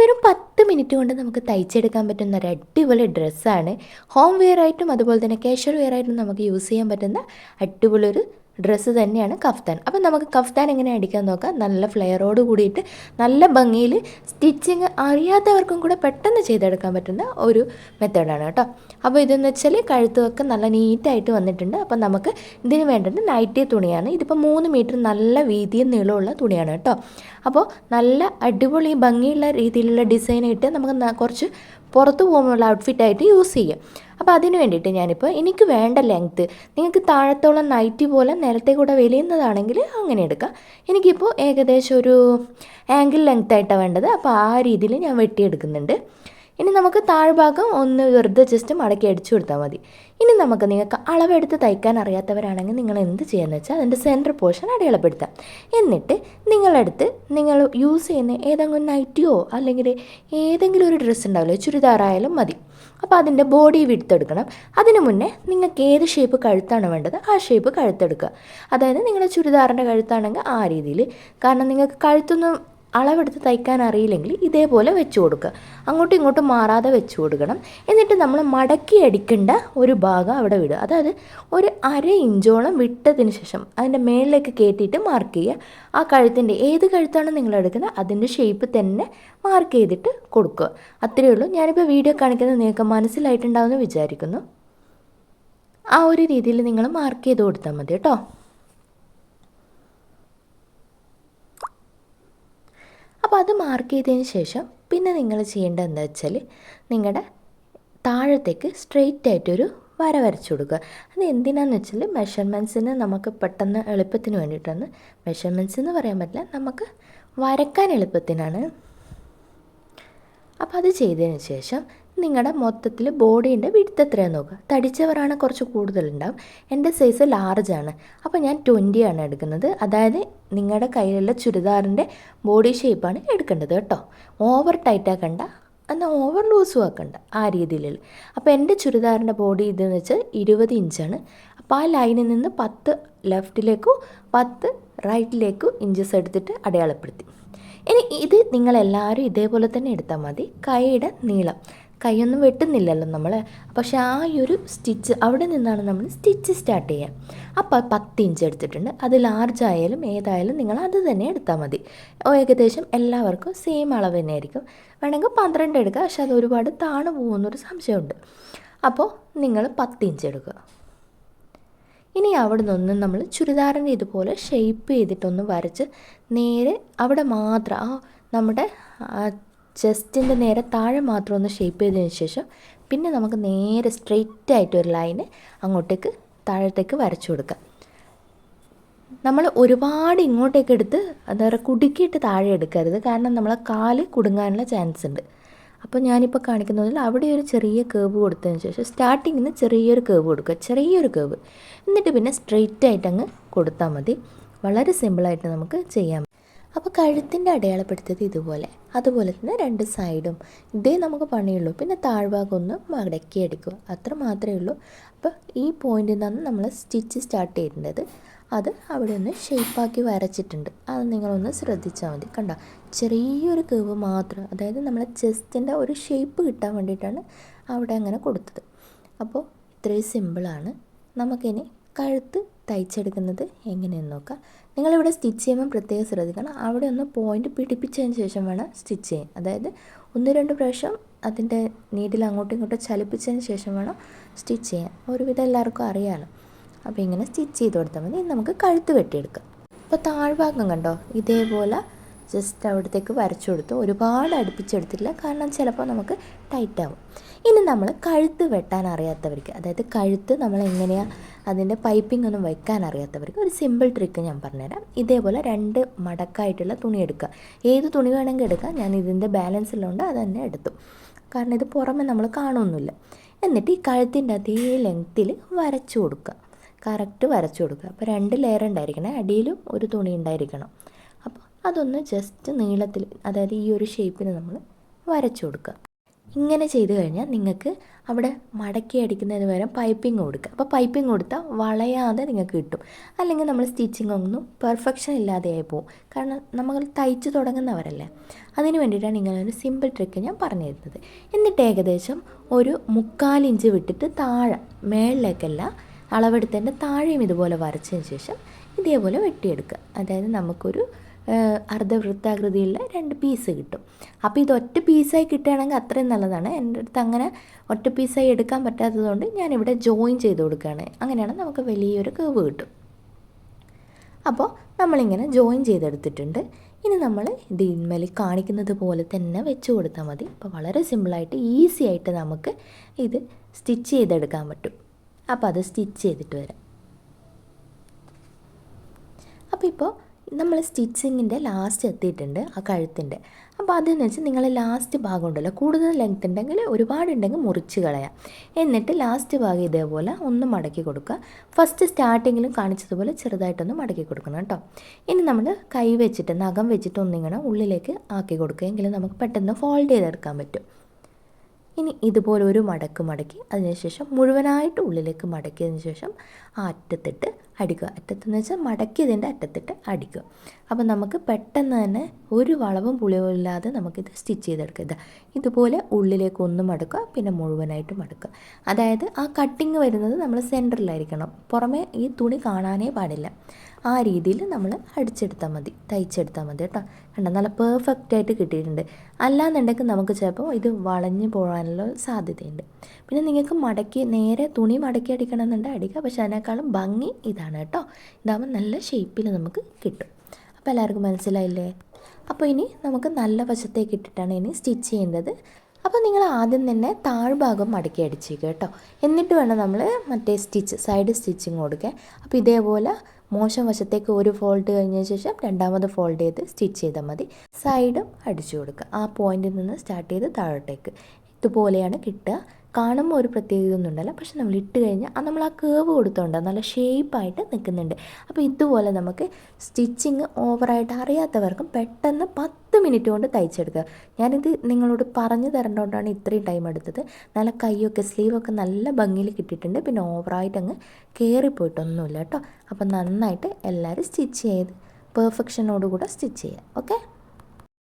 വെറും പത്ത് മിനിറ്റ് കൊണ്ട് നമുക്ക് തയ്ച്ചെടുക്കാൻ പറ്റുന്ന ഒരു അടിപൊളി ഡ്രസ്സാണ് ഹോം വെയർ ആയിട്ടും അതുപോലെ തന്നെ കാഷ്വൽ വെയർ ആയിട്ടും നമുക്ക് യൂസ് ചെയ്യാൻ പറ്റുന്ന അടിപൊളി ഒരു ഡ്രസ്സ് തന്നെയാണ് കഫ്താൻ. അപ്പം നമുക്ക് കഫ്താൻ എങ്ങനെ അടിക്കാൻ നോക്കാം? നല്ല ഫ്ലെയറോട് കൂടിയിട്ട് നല്ല ഭംഗിയിൽ സ്റ്റിച്ചിങ് അറിയാത്തവർക്കും കൂടെ പെട്ടെന്ന് ചെയ്തെടുക്കാൻ പറ്റുന്ന ഒരു മെത്തേഡാണ് കേട്ടോ. അപ്പോൾ ഇതെന്ന് വെച്ചാൽ കഴുത്തൊക്കെ നല്ല നീറ്റായിട്ട് വന്നിട്ടുണ്ട്. അപ്പം നമുക്ക് ഇതിന് വേണ്ടത് നൈറ്റി തുണിയാണ്. ഇതിപ്പോൾ മൂന്ന് മീറ്റർ നല്ല വീതിയും നീളമുള്ള തുണിയാണ് കേട്ടോ. അപ്പോൾ നല്ല അടിപൊളി ഭംഗിയുള്ള രീതിയിലുള്ള ഡിസൈൻ ഇട്ട് നമുക്ക് കുറച്ച് പുറത്ത് പോകുമ്പോഴുള്ള ഔട്ട്ഫിറ്റായിട്ട് യൂസ് ചെയ്യും. അപ്പോൾ അതിന് വേണ്ടിയിട്ട് ഞാനിപ്പോൾ എനിക്ക് വേണ്ട ലെങ്ത്ത് നിങ്ങൾക്ക് താഴത്തോളം നൈറ്റി പോലെ നിലത്തെ കൂടെ വലിയുന്നതാണെങ്കിൽ അങ്ങനെ എടുക്കാം. എനിക്കിപ്പോൾ ഏകദേശം ഒരു ആംഗിൾ ലെങ്ത്തായിട്ടാണ് വേണ്ടത്. അപ്പോൾ ആ രീതിയിൽ ഞാൻ വെട്ടിയെടുക്കുന്നുണ്ട്. ഇനി നമുക്ക് താഴ്ഭാഗം ഒന്ന് വെറുതെ ജസ്റ്റ് മടക്കി അടിച്ചു കൊടുത്താൽ മതി. ഇനി നമുക്ക് നിങ്ങൾക്ക് അളവെടുത്ത് തയ്ക്കാൻ അറിയാത്തവരാണെങ്കിൽ നിങ്ങൾ എന്ത് ചെയ്യുന്നത് വെച്ചാൽ അതിന്റെ സെന്റർ പോർഷൻ അടയാളപ്പെടുത്താം. എന്നിട്ട് നിങ്ങളെടുത്ത് നിങ്ങൾ യൂസ് ചെയ്യുന്ന ഏതെങ്കിലും നൈറ്റിയോ അല്ലെങ്കിൽ ഏതെങ്കിലും ഒരു ഡ്രസ്സ് ഉണ്ടാവില്ലേ ചുരിദാറായാലും മതി. അപ്പോൾ അതിന്റെ ബോഡി വിടുത്തെടുക്കണം അതിന് മുന്നേ നിങ്ങൾക്ക് ഏത് ഷേപ്പ് കഴുത്താണ് വേണ്ടത് ആ ഷേപ്പ് കഴുത്തെടുക്കുക. അതായത് നിങ്ങളുടെ ചുരിദാറിന്റെ കഴുത്താണെങ്കിൽ ആ രീതിയിൽ. കാരണം നിങ്ങൾക്ക് കഴുത്തൊന്നും അളവെടുത്ത് തയ്ക്കാൻ അറിയില്ലെങ്കിൽ ഇതേപോലെ വെച്ച് കൊടുക്കുക. അങ്ങോട്ടും ഇങ്ങോട്ടും മാറാതെ വെച്ച് കൊടുക്കണം. എന്നിട്ട് നമ്മൾ മടക്കി അടിക്കേണ്ട ഒരു ഭാഗം അവിടെ വിടുക. അതായത് ഒരു അര ഇഞ്ചോളം വിട്ടതിന് ശേഷം അതിന്റെ മേളിലേക്ക് കയറ്റിയിട്ട് മാർക്ക് ചെയ്യുക. ആ കഴുത്തിന്റെ ഏത് കഴുത്താണ് നിങ്ങൾ എടുക്കുന്നത്? അതിന്റെ ഷേപ്പ് തന്നെ മാർക്ക് ചെയ്തിട്ട് കൊടുക്കുക. അത്രയേ ഉള്ളൂ. ഞാനിപ്പോൾ വീഡിയോ കാണിക്കുന്നത് നിങ്ങൾക്ക് മനസ്സിലായിട്ടുണ്ടാവുമെന്ന് വിചാരിക്കുന്നു. ആ ഒരു രീതിയിൽ നിങ്ങൾ മാർക്ക് ചെയ്ത് കൊടുത്താൽ മതി കേട്ടോ. അപ്പോൾ അത് മാർക്ക് ചെയ്തതിന് ശേഷം പിന്നെ നിങ്ങൾ ചെയ്യേണ്ടത് എന്താ വെച്ചാൽ നിങ്ങളുടെ താഴത്തേക്ക് സ്ട്രെയിറ്റ് ആയിട്ടൊരു വര വരച്ചു കൊടുക്കുക. അത് എന്തിനാന്ന് വെച്ചാൽ മെഷർമെന്റ്സിന് നമുക്ക് പെട്ടെന്ന് എളുപ്പത്തിന് വേണ്ടിയിട്ടാണ്. മെഷർമെന്റ്സ് എന്ന് പറയാൻ പറ്റില്ല നമുക്ക് വരക്കാൻ എളുപ്പത്തിനാണ്. അപ്പോൾ അത് ചെയ്തതിന് ശേഷം നിങ്ങളുടെ മൊത്തത്തിൽ ബോഡീന്റെ വിടുത്ത് എത്രയാണെന്ന് നോക്കുക തടിച്ചവരാണ് കുറച്ച് കൂടുതലുണ്ടാവും. എന്റെ സൈസ് ലാർജ് ആണ്. അപ്പോൾ ഞാൻ 20 ആണ് എടുക്കുന്നത്. അതായത് നിങ്ങളുടെ കയ്യിലുള്ള ചുരിദാറിന്റെ ബോഡി ഷേപ്പാണ് എടുക്കേണ്ടത് കേട്ടോ. ഓവർ ടൈറ്റ് ആക്കണ്ട. എന്നാൽ ഓവർ ലൂസും ആക്കണ്ട ആ രീതിയിലുള്ള അപ്പോൾ എന്റെ ചുരിദാറിന്റെ ബോഡി ഇതെന്ന് വെച്ചാൽ ഇരുപത് ഇഞ്ചാണ് അപ്പോൾ ആ ലൈനിൽ നിന്ന് പത്ത് ലെഫ്റ്റിലേക്കും പത്ത് റൈറ്റിലേക്കും ഇഞ്ചസ് എടുത്തിട്ട് അടയാളപ്പെടുത്തി. ഇനി ഇത് നിങ്ങളെല്ലാവരും ഇതേപോലെ തന്നെ എടുത്താൽ മതി. കൈയുടെ നീളം. കൈയൊന്നും വെട്ടുന്നില്ലല്ലോ നമ്മൾ പക്ഷെ ആ ഒരു സ്റ്റിച്ച് അവിടെ നിന്നാണ് നമ്മൾ സ്റ്റിച്ച് സ്റ്റാർട്ട് ചെയ്യുക. അപ്പോൾ പത്ത് ഇഞ്ച് എടുത്തിട്ടുണ്ട്. അത് ലാർജ് ആയാലും ഏതായാലും നിങ്ങൾ അത് തന്നെ എടുത്താൽ മതി. ഏകദേശം എല്ലാവർക്കും സെയിം അളവ് തന്നെ ആയിരിക്കും. വേണമെങ്കിൽ പന്ത്രണ്ട് എടുക്കുക പക്ഷെ അത് ഒരുപാട് താണു പോകുന്നൊരു സംശയമുണ്ട്. അപ്പോൾ നിങ്ങൾ പത്ത് ഇഞ്ച് എടുക്കുക. ഇനി അവിടെ നിന്നൊന്നും നമ്മൾ ചുരിദാറിന്റെ ഇതുപോലെ ഷെയ്പ്പ് ചെയ്തിട്ടൊന്ന് വരച്ച് നേരെ അവിടെ മാത്രം ആ നമ്മുടെ ചെസ്റ്റിന്റെ നേരെ താഴെ മാത്രം ഒന്ന് ഷേപ്പ് ചെയ്തതിന് ശേഷം പിന്നെ നമുക്ക് നേരെ സ്ട്രെയിറ്റ് ആയിട്ട് ഒരു ലൈന് അങ്ങോട്ടേക്ക് താഴത്തേക്ക് വരച്ചു കൊടുക്കാം. നമ്മൾ ഒരുപാട് ഇങ്ങോട്ടേക്ക് എടുത്ത് എന്താ പറയുക കുടുക്കിയിട്ട് താഴെ എടുക്കരുത്. കാരണം നമ്മളെ കാൽ കുടുങ്ങാനുള്ള ചാൻസ് ഉണ്ട്. അപ്പോൾ ഞാനിപ്പോൾ കാണിക്കുന്നതിൽ അവിടെ ഒരു ചെറിയ കേവ് കൊടുത്തതിന് ശേഷം സ്റ്റാർട്ടിങ്ങിൽ നിന്ന് ചെറിയൊരു കേവ് കൊടുക്കുക. ചെറിയൊരു കേവ് എന്നിട്ട് പിന്നെ സ്ട്രെയിറ്റ് ആയിട്ട് അങ്ങ് കൊടുത്താൽ മതി. വളരെ സിമ്പിളായിട്ട് നമുക്ക് ചെയ്യാം. അപ്പോൾ കഴുത്തിന്റെ അടയാളപ്പെടുത്തിയത് ഇതുപോലെ. അതുപോലെ തന്നെ രണ്ട് സൈഡും ഇതേ നമുക്ക് പണിയുള്ളൂ പിന്നെ താഴ്ഭാഗം ഒന്ന് മടക്കി അടിക്കുക അത്ര മാത്രമേ ഉള്ളൂ. അപ്പോൾ ഈ പോയിന്റിൽ നിന്നാണ് നമ്മൾ സ്റ്റിച്ച് സ്റ്റാർട്ട് ചെയ്യേണ്ടത്. അത് അവിടെ ഒന്ന് ഷേപ്പാക്കി വരച്ചിട്ടുണ്ട്. അത് നിങ്ങളൊന്ന് ശ്രദ്ധിച്ചാൽ മതി. കണ്ട? ചെറിയൊരു കേവ് മാത്രം. അതായത് നമ്മളെ ചെസ്റ്റിന്റെ ഒരു ഷേപ്പ് കിട്ടാൻ വേണ്ടിയിട്ടാണ് അവിടെ അങ്ങനെ കൊടുത്തത്. അപ്പോൾ ഇത്രയും സിമ്പിളാണ് നമുക്കിനി കഴുത്ത് തയ്ച്ചെടുക്കുന്നത് എങ്ങനെയെന്ന് നോക്കാം. നിങ്ങളിവിടെ സ്റ്റിച്ച് ചെയ്യുമ്പോൾ പ്രത്യേകം ശ്രദ്ധിക്കണം. അവിടെ ഒന്ന് പോയിന്റ് പിടിപ്പിച്ചതിന് ശേഷം വേണം സ്റ്റിച്ച് ചെയ്യാൻ. അതായത് ഒന്ന് രണ്ട് പ്രാവശ്യം അതിന്റെ നീഡിൽ അങ്ങോട്ടും ഇങ്ങോട്ടും ചലിപ്പിച്ചതിന് ശേഷം വേണം സ്റ്റിച്ച് ചെയ്യാൻ. ഒരുവിധം എല്ലാവർക്കും അറിയാമല്ലോ അപ്പോൾ ഇങ്ങനെ സ്റ്റിച്ച് ചെയ്ത് കൊടുത്താൽ മതി. നമുക്ക് കഴുത്ത് വെട്ടിയെടുക്കാം. അപ്പോൾ താഴ്ഭാഗം കണ്ടോ? ഇതേപോലെ ജസ്റ്റ് അവിടത്തേക്ക് വരച്ചു കൊടുത്തു. ഒരുപാട് അടുപ്പിച്ചെടുത്തില്ല കാരണം ചിലപ്പോൾ നമുക്ക് ടൈറ്റ് ആവും ഇനി നമ്മൾ കഴുത്ത് വെട്ടാൻ അറിയാത്തവർക്ക് അതായത് കഴുത്ത് നമ്മൾ എങ്ങനെയാണ് അതിന്റെ പൈപ്പിംഗ് ഒന്നും വെക്കാൻ അറിയാത്തവർക്ക് ഒരു സിമ്പിൾ ട്രിക്ക് ഞാൻ പറഞ്ഞുതരാം. ഇതേപോലെ രണ്ട് മടക്കായിട്ടുള്ള തുണി എടുക്കുക. ഏത് തുണി വേണമെങ്കിൽ എടുക്കാം. ഞാൻ ഇതിന്റെ ബാലൻസ് ഉള്ളതുകൊണ്ട് അത് തന്നെ എടുത്തു. കാരണം ഇത് പുറമെ നമ്മൾ കാണുമൊന്നുമില്ല. എന്നിട്ട് ഈ കഴുത്തിന്റെ അതേ ലെങ്ത്തിൽ വരച്ചു കൊടുക്കുക. കറക്റ്റ് വരച്ചു കൊടുക്കുക. അപ്പോൾ രണ്ട് ലെയർ ഉണ്ടായിരിക്കണം. അടിയിലും ഒരു തുണി ഉണ്ടായിരിക്കണം. അതൊന്ന് ജസ്റ്റ് നീളത്തിൽ അതായത് ഈ ഒരു ഷേപ്പിന് നമ്മൾ വരച്ചു കൊടുക്കുക. ഇങ്ങനെ ചെയ്തു കഴിഞ്ഞാൽ നിങ്ങൾക്ക് അവിടെ മടക്കി അടിക്കുന്നതിന് പകരം പൈപ്പിംഗ് കൊടുക്കുക. അപ്പോൾ പൈപ്പിംഗ് കൊടുത്താൽ വളയാതെ നിങ്ങൾക്ക് കിട്ടും. അല്ലെങ്കിൽ നമ്മൾ സ്റ്റിച്ചിങ് ഒന്നും പെർഫെക്ഷൻ ഇല്ലാതെയായി പോകും കാരണം നമ്മൾ തയ്ച്ച് തുടങ്ങുന്നവരല്ലേ. അതിന് വേണ്ടിയിട്ടാണ് ഇങ്ങനൊരു സിമ്പിൾ ട്രിക്ക് ഞാൻ പറഞ്ഞു തരുന്നത്. എന്നിട്ട് ഏകദേശം ഒരു മുക്കാലിഞ്ച് വിട്ടിട്ട് താഴെ മേളിലേക്കല്ല അളവെടുത്തതിന്റെ താഴെയും ഇതുപോലെ വരച്ചതിന് ശേഷം ഇതേപോലെ വെട്ടിയെടുക്കുക. അതായത് നമുക്കൊരു അർദ്ധവൃത്താകൃതിയുള്ള രണ്ട് പീസ് കിട്ടും. അപ്പോൾ ഇത് ഒറ്റ പീസായി കിട്ടുകയാണെങ്കിൽ അത്രയും നല്ലതാണ്. എന്റെ അടുത്ത് അങ്ങനെ ഒറ്റ പീസായി എടുക്കാൻ പറ്റാത്തതുകൊണ്ട് ഞാനിവിടെ ജോയിൻ ചെയ്ത് കൊടുക്കുകയാണ്. അങ്ങനെയാണ് നമുക്ക് വലിയൊരു കേവ് കിട്ടും. അപ്പോൾ നമ്മളിങ്ങനെ ജോയിൻ ചെയ്തെടുത്തിട്ടുണ്ട്. ഇനി നമ്മൾ ഇതിന്മേൽ കാണിക്കുന്നത് പോലെ തന്നെ വെച്ച് കൊടുത്താൽ മതി. അപ്പോൾ വളരെ സിമ്പിളായിട്ട് ഈസി ആയിട്ട് നമുക്ക് ഇത് സ്റ്റിച്ച് ചെയ്തെടുക്കാൻ പറ്റും. അപ്പോൾ അത് സ്റ്റിച്ച് ചെയ്തിട്ട് വരാം. അപ്പോൾ ഇപ്പോൾ നമ്മൾ സ്റ്റിച്ചിങ്ങിന്റെ ലാസ്റ്റ് എത്തിയിട്ടുണ്ട് ആ കഴുത്തിന്റെ. അപ്പോൾ അതെന്ന് വെച്ചാൽ നിങ്ങൾ ലാസ്റ്റ് ഭാഗം ഉണ്ടല്ലോ കൂടുതൽ ലെങ്ത് ഉണ്ടെങ്കിൽ ഒരുപാടുണ്ടെങ്കിൽ മുറിച്ച് കളയാം. എന്നിട്ട് ലാസ്റ്റ് ഭാഗം ഇതേപോലെ ഒന്ന് മടക്കി കൊടുക്കുക. ഫസ്റ്റ് സ്റ്റാർട്ടിങ്ങിലും കാണിച്ചതുപോലെ ചെറുതായിട്ടൊന്ന് മടക്കി കൊടുക്കണം കേട്ടോ. ഇനി നമ്മൾ കൈ വെച്ചിട്ട് നഖം വെച്ചിട്ട് ഒന്നിങ്ങനെ ഉള്ളിലേക്ക് ആക്കി കൊടുക്കുക. നമുക്ക് പെട്ടെന്ന് ഫോൾഡ് ചെയ്തെടുക്കാൻ പറ്റും. ഇനി ഇതുപോലെ ഒരു മടക്ക് മടക്കി അതിനുശേഷം മുഴുവനായിട്ട് ഉള്ളിലേക്ക് മടക്കിയതിന് ശേഷം ആ അറ്റത്തിട്ട് അടിക്കുക. അറ്റത്തെന്ന് വെച്ചാൽ മടക്കിയതിന്റെ അറ്റത്തിട്ട് അടിക്കുക. അപ്പോൾ നമുക്ക് പെട്ടെന്ന് തന്നെ ഒരു വളവും പുളിവും ഇല്ലാതെ നമുക്കിത് സ്റ്റിച്ച് ചെയ്തെടുക്കുക ഇത് ഇതുപോലെ ഉള്ളിലേക്ക് ഒന്ന് മടക്കുക പിന്നെ മുഴുവനായിട്ട് മടക്കുക. അതായത് ആ കട്ടിങ് വരുന്നത് നമ്മൾ സെന്ററിലായിരിക്കണം പുറമേ ഈ തുണി കാണാനേ പാടില്ല. ആ രീതിയിൽ നമ്മൾ അടിച്ചെടുത്താൽ മതി തയ്ച്ചെടുത്താൽ മതി കേട്ടോ. കണ്ടോ? നല്ല പെർഫെക്റ്റ് ആയിട്ട് കിട്ടിയിട്ടുണ്ട്. അല്ലാന്നുണ്ടെങ്കിൽ നമുക്ക് ചിലപ്പോൾ ഇത് വളഞ്ഞു പോകാനുള്ള സാധ്യതയുണ്ട്. പിന്നെ നിങ്ങൾക്ക് മടക്കി നേരെ തുണി മടക്കി അടിക്കണമെന്നുണ്ടെങ്കിൽ അടിക്കുക. പക്ഷേ അതിനേക്കാളും ഭംഗി ഇതാണ്. കേട്ടോ. ഇതാകുമ്പോൾ നല്ല ഷേപ്പിൽ നമുക്ക് കിട്ടും. അപ്പോൾ എല്ലാവർക്കും മനസ്സിലായില്ലേ? അപ്പോൾ ഇനി നമുക്ക് നല്ല വശത്തേക്ക് ഇട്ടിട്ടാണ് ഇനി സ്റ്റിച്ച് ചെയ്യേണ്ടത്. അപ്പോൾ നിങ്ങൾ ആദ്യം തന്നെ താഴ്ഭാഗം മടക്കി അടിച്ചേക്കുക കേട്ടോ. എന്നിട്ട് വേണം നമ്മൾ മറ്റേ സ്റ്റിച്ച് സൈഡ് സ്റ്റിച്ചിങ് കൊടുക്കാൻ. അപ്പോൾ ഇതേപോലെ മോശം വശത്തേക്ക് ഒരു ഫോൾഡ് കഴിഞ്ഞ ശേഷം രണ്ടാമത് ഫോൾഡ് ചെയ്ത് സ്റ്റിച്ച് ചെയ്താൽ മതി. സൈഡും അടിച്ചു കൊടുക്കുക. ആ പോയിന്റിൽ നിന്ന് സ്റ്റാർട്ട് ചെയ്ത് താഴോട്ടേക്ക്. ഇതുപോലെയാണ് കിട്ടുക. കാണുമ്പോൾ ഒരു പ്രത്യേകത ഒന്നും ഉണ്ടല്ലോ പക്ഷെ നമ്മൾ ഇട്ട് കഴിഞ്ഞാൽ നമ്മൾ ആ കേവ് കൊടുത്തോണ്ട് നല്ല ഷേപ്പായിട്ട് നിൽക്കുന്നുണ്ട്. അപ്പോൾ ഇതുപോലെ നമുക്ക് സ്റ്റിച്ചിങ് ഓവറായിട്ട് അറിയാത്തവർക്കും പെട്ടെന്ന് പത്ത് മിനിറ്റ് കൊണ്ട് തയ്ച്ചെടുക്കുക. ഞാനിത് നിങ്ങളോട് പറഞ്ഞു തരേണ്ടതുകൊണ്ടാണ് ഇത്രയും ടൈം എടുത്തത്. നല്ല കൈയൊക്കെ സ്ലീവൊക്കെ നല്ല ഭംഗിയിൽ കിട്ടിയിട്ടുണ്ട്. പിന്നെ ഓവറായിട്ട് അങ്ങ് കയറിപ്പോയിട്ടൊന്നുമില്ല കേട്ടോ. അപ്പോൾ നന്നായിട്ട് എല്ലാവരും സ്റ്റിച്ച് ചെയ്ത് പെർഫെക്ഷനോടുകൂടെ സ്റ്റിച്ച് ചെയ്യുക. ഓക്കെ